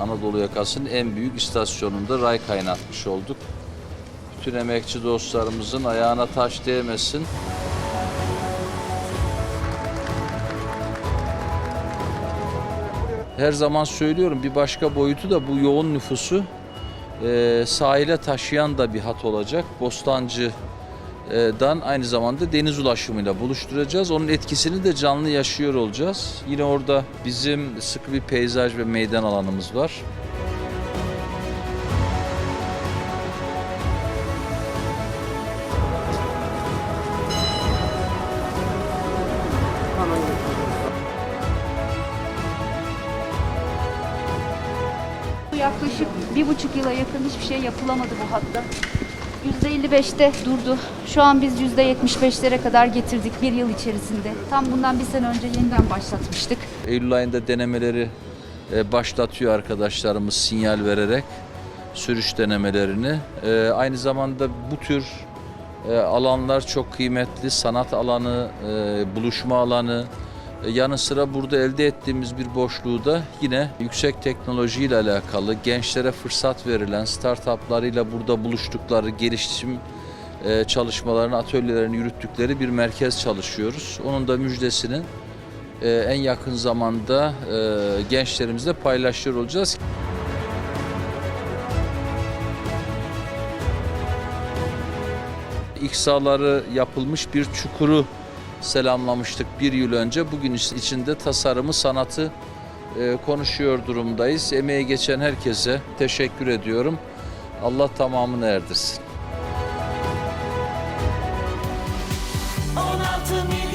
Anadolu yakasının en büyük istasyonunda ray kaynatmış olduk. Bütün emekçi dostlarımızın ayağına taş değmesin. Her zaman söylüyorum bir başka boyutu da bu yoğun nüfusu e, sahile taşıyan da bir hat olacak. Bostancı'dan aynı zamanda deniz ulaşımıyla buluşturacağız. Onun etkisini de canlı yaşıyor olacağız. Yine orada bizim sıkı bir peyzaj ve meydan alanımız var. Yaklaşık bir buçuk yıla yakın hiçbir şey yapılamadı bu hatta. %55'te durdu. Şu an biz %75'lere kadar getirdik bir yıl içerisinde. Tam bundan bir sene önce yeniden başlatmıştık. Eylül ayında denemeleri e, başlatıyor arkadaşlarımız sinyal vererek sürüş denemelerini. E, Aynı zamanda bu tür e, alanlar çok kıymetli. Sanat alanı, buluşma alanı. E, Yanı sıra burada elde ettiğimiz bir boşluğu da yine yüksek teknolojiyle alakalı gençlere fırsat verilen startuplarıyla burada buluştukları gelişim e, çalışmalarını, atölyelerini yürüttükleri bir merkez çalışıyoruz. Onun da müjdesini e, en yakın zamanda gençlerimizle paylaşıyor olacağız. İksaları yapılmış bir çukuru selamlamıştık bir yıl önce. Bugün içinde tasarımı, sanatı e, konuşuyor durumdayız. Emeği geçen herkese teşekkür ediyorum. Allah tamamını erdirsin. 16 milyon